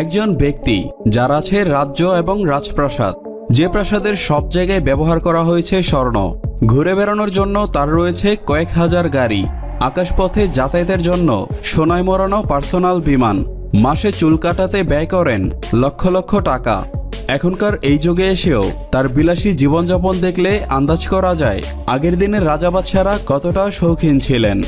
একজন ব্যক্তি যার আছে রাজ্য এবং রাজপ্রাসাদ। যে প্রাসাদের সব জায়গায় ব্যবহার করা হয়েছে স্বর্ণ। ঘুরে বেড়ানোর জন্য তার রয়েছে কয়েক হাজার গাড়ি। আকাশপথে যাতায়াতের জন্য সোনায় মরানো পার্সোনাল বিমান। মাসে চুল কাটাতে ব্যয় করেন লক্ষ লক্ষ টাকা। এখনকার এই যুগে এসেও তার বিলাসী জীবনযাপন দেখলে আন্দাজ করা যায় আগের দিনের রাজা বাদশারা কতটা শৌখিন ছিলেন।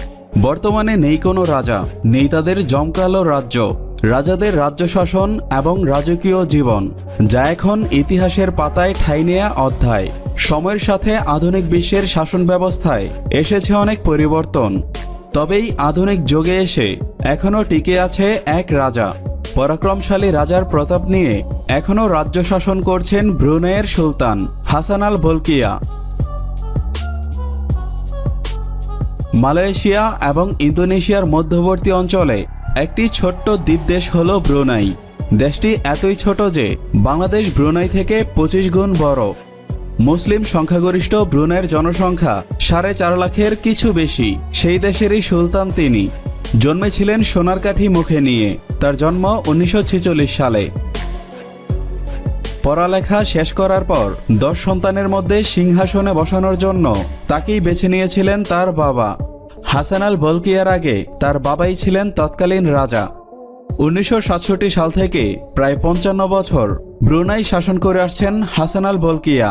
বর্তমানে নেই কোনো রাজা, নেই তাদের জমকালো রাজ্য। রাজাদের রাজ্য শাসন এবং রাজকীয় জীবন, যা এখন ইতিহাসের পাতায় ঠাঁই নেয়া অধ্যায়। সময়ের সাথে আধুনিক বিশ্বের শাসন ব্যবস্থায় এসেছে অনেক পরিবর্তন। তবেই আধুনিক যুগে এসে এখনও টিকে আছে এক রাজা। পরাক্রমশালী রাজার প্রতাপ নিয়ে এখনও রাজ্য শাসন করছেন ব্রুনেয়ের সুলতান হাসান আল বলকিয়া। মালয়েশিয়া এবং ইন্দোনেশিয়ার মধ্যবর্তী অঞ্চলে একটি ছোট্ট দ্বীপ দেশ হল ব্রুনাই। দেশটি এতই ছোট যে বাংলাদেশ ব্রুনাই থেকে পঁচিশ গুণ বড়। মুসলিম সংখ্যাগরিষ্ঠ ব্রুনাইয়ের জনসংখ্যা সাড়ে চার লাখের কিছু বেশি। সেই দেশেরই সুলতান তিনি। জন্মেছিলেন সোনার কাঠি মুখে নিয়ে। তার জন্ম উনিশশো ছেচল্লিশ সালে। পড়ালেখা শেষ করার পর দশ সন্তানের মধ্যে সিংহাসনে বসানোর জন্য তাকেই বেছে নিয়েছিলেন তার বাবা। হাসান আল বলকিয়ার আগে তার বাবাই ছিলেন তৎকালীন রাজা। উনিশশো সাতষট্টি সাল থেকে প্রায় পঞ্চান্ন বছর ব্রুনাই শাসন করে আসছেন হাসান আল বলকিয়া।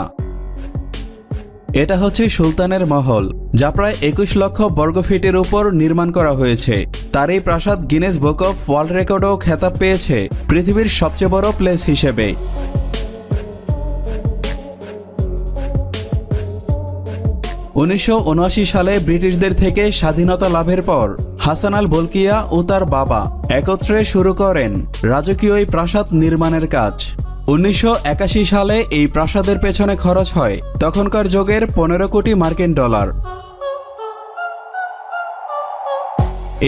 এটা হচ্ছে সুলতানের মহল, যা প্রায় একুশ লক্ষ বর্গফিটের উপর নির্মাণ করা হয়েছে। তার এই প্রাসাদ গিনেস বুক অফ ওয়ার্ল্ড রেকর্ডও খেতাব পেয়েছে পৃথিবীর সবচেয়ে বড় প্লেস হিসেবে। উনিশশো উনআশি সালে ব্রিটিশদের থেকে স্বাধীনতা লাভের পর হাসান আল বলকিয়া ও তার বাবা একত্রে শুরু করেন রাজকীয় প্রাসাদ নির্মাণের কাজ। উনিশশো একাশি সালে এই প্রাসাদের পেছনে খরচ হয় তখনকার যুগের পনেরো কোটি মার্কিন ডলার।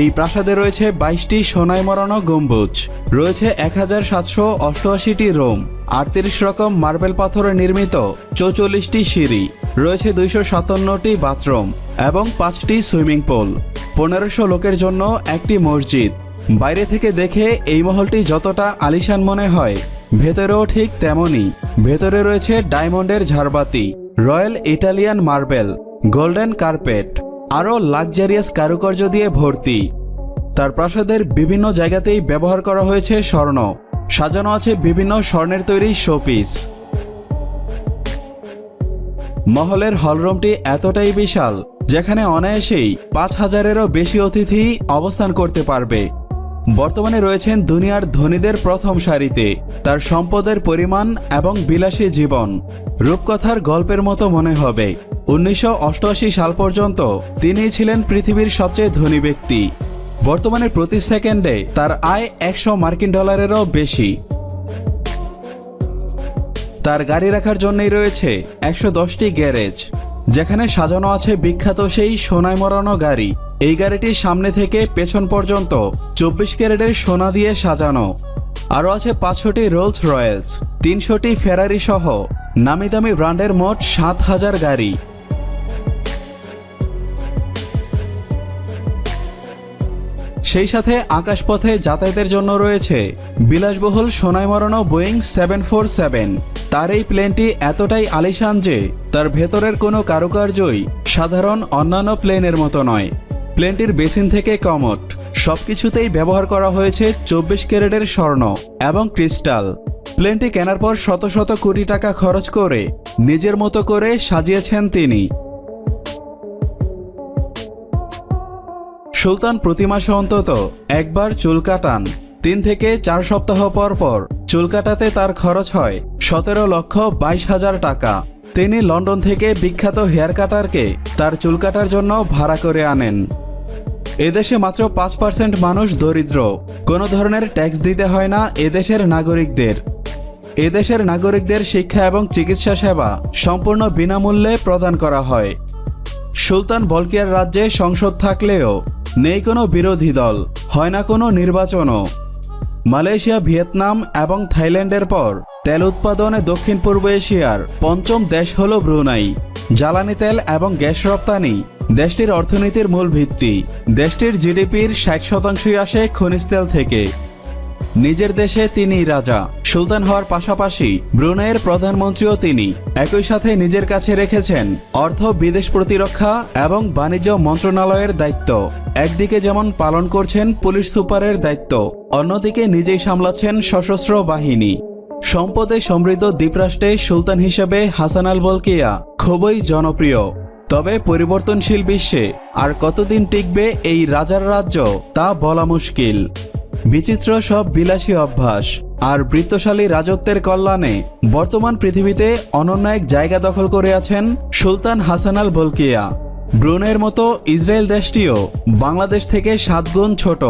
এই প্রাসাদে রয়েছে বাইশটি সোনায় মরানো গম্বুজ, রয়েছে এক হাজার সাতশো অষ্টআশিটি রোম, আটত্রিশ রকম মার্বেল পাথরে নির্মিত চৌচল্লিশটি সিঁড়ি। রয়েছে দুইশো সাতান্নটি বাথরুম এবং পাঁচটি সুইমিং পুল। পনেরোশো লোকের জন্য একটি মসজিদ। বাইরে থেকে দেখে এই মহলটি যতটা আলিশান মনে হয়, ভেতরেও ঠিক তেমনই। ভেতরে রয়েছে ডায়মন্ডের ঝাড়বাতি, royal Italian marble, golden carpet, আরও লাক্সারিয়াস কারুকার্য দিয়ে ভর্তি। তার প্রাসাদের বিভিন্ন জায়গাতেই ব্যবহার করা হয়েছে স্বর্ণ। সাজানো আছে বিভিন্ন স্বর্ণের তৈরি শোপিস। মহলের হলরুমটি এতটাই বিশাল, যেখানে অনায়াসেই পাঁচ হাজারেরও বেশি অতিথি অবস্থান করতে পারবে। বর্তমানে রয়েছেন দুনিয়ার ধনীদের প্রথম সারিতে, তার সম্পদের পরিমাণ এবং বিলাসী জীবন। রূপকথার গল্পের মতো মনে হবে। উনিশশো অষ্টআশি সাল পর্যন্ত তিনিই ছিলেন পৃথিবীর সবচেয়ে ধনী ব্যক্তি। বর্তমানে প্রতি সেকেন্ডে তার আয় একশো মার্কিন ডলারেরও বেশি। তার গাড়ি রাখার জন্যই রয়েছে একশো দশটি গ্যারেজ। যেখানে সাজানো আছে বিখ্যাত সেই সোনায় মরানো গাড়ি। এই গাড়িটির সামনে থেকে পেছন পর্যন্ত চব্বিশ ক্যারেটের সোনা দিয়ে সাজানো। আরও আছে পাঁচশোটি রোলস রয়েলস, তিনশোটি ফেরারি সহ নামি দামি ব্র্যান্ডের মোট সাত হাজার গাড়ি। সেই সাথে আকাশপথে যাতায়াতের জন্য রয়েছে বিলাসবহুল সোনায় মরানো বোয়িং সেভেন ফোর সেভেন। তার এই প্লেনটি এতটাই আলিশান যে তার ভেতরের কোনো কারুকার্যই সাধারণ অন্যান্য প্লেনের মতো নয়। প্লেনটির বেসিন থেকে কমট, সবকিছুতেই ব্যবহার করা হয়েছে চব্বিশ ক্যারেটের স্বর্ণ এবং ক্রিস্টাল। প্লেনটি কেনার পর শত শত কোটি টাকা খরচ করে নিজের মতো করে সাজিয়েছেন তিনি। সুলতান প্রতি মাসে অন্তত একবার চুল কাটান। তিন থেকে চার সপ্তাহ পর পর চুল কাটাতে তার খরচ হয় সতেরো লক্ষ বাইশ হাজার টাকা। তিনি লন্ডন থেকে বিখ্যাত হেয়ার কাটারকে তার চুল কাটার জন্য ভাড়া করে আনেন। এদেশে মাত্র পাঁচ পার্সেন্ট মানুষ দরিদ্র। কোনো ধরনের ট্যাক্স দিতে হয় না এদেশের নাগরিকদের। এদেশের নাগরিকদের শিক্ষা এবং চিকিৎসা সেবা সম্পূর্ণ বিনামূল্যে প্রদান করা হয়। সুলতান বলকিয়ার রাজ্যে সংসদ থাকলেও নেই কোনো বিরোধী দল, হয় না কোনো নির্বাচনও। মালয়েশিয়া, ভিয়েতনাম এবং থাইল্যান্ডের পর তেল উৎপাদনে দক্ষিণ পূর্ব এশিয়ার পঞ্চম দেশ হল ব্রুনাই। জ্বালানি তেল এবং গ্যাস রপ্তানি দেশটির অর্থনীতির মূল ভিত্তি। দেশটির জিডিপির ষাট শতাংশই আসে খনিজ তেল থেকে। নিজের দেশে তিনি রাজা। সুলতান হওয়ার পাশাপাশি ব্রুনেইয়ের প্রধানমন্ত্রীও তিনি। একই সাথে নিজের কাছে রেখেছেন অর্থ বিদেশ প্রতিরক্ষা এবং বাণিজ্য মন্ত্রণালয়ের দায়িত্ব। একদিকে যেমন পালন করছেন পুলিশ সুপারের দায়িত্ব, অন্যদিকে নিজেই সামলাচ্ছেন সশস্ত্র বাহিনী। সম্পদে সমৃদ্ধ দ্বীপরাষ্ট্রে সুলতান হিসেবে হাসান আল বলকিয়া খুবই জনপ্রিয়। তবে পরিবর্তনশীল বিশ্বে আর কতদিন টিকবে এই রাজার রাজ্য তা বলা মুশকিল। বিচিত্র সব বিলাসী অভ্যাস। আর বৃত্তশালী রাজত্বের কল্যাণে বর্তমান পৃথিবীতে অনন্য এক জায়গা দখল করে আছেন সুলতান হাসান আল বলকিয়া। ব্রুনের মতো ইসরায়েল দেশটিও বাংলাদেশ থেকে সাতগুণ ছোট।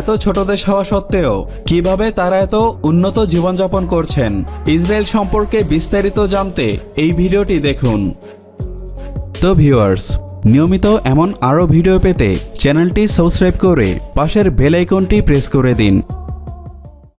এত ছোট দেশ হওয়া সত্ত্বেও কীভাবে তারা এত উন্নত জীবনযাপন করছেন? ইসরায়েল সম্পর্কে বিস্তারিত জানতে এই ভিডিওটি দেখুন। তো ভিউয়ার্স নিয়মিত এমন আরও ভিডিও পেতে চ্যানেলটি সাবস্ক্রাইব করে পাশের বেল আইকনটি প্রেস করে দিন।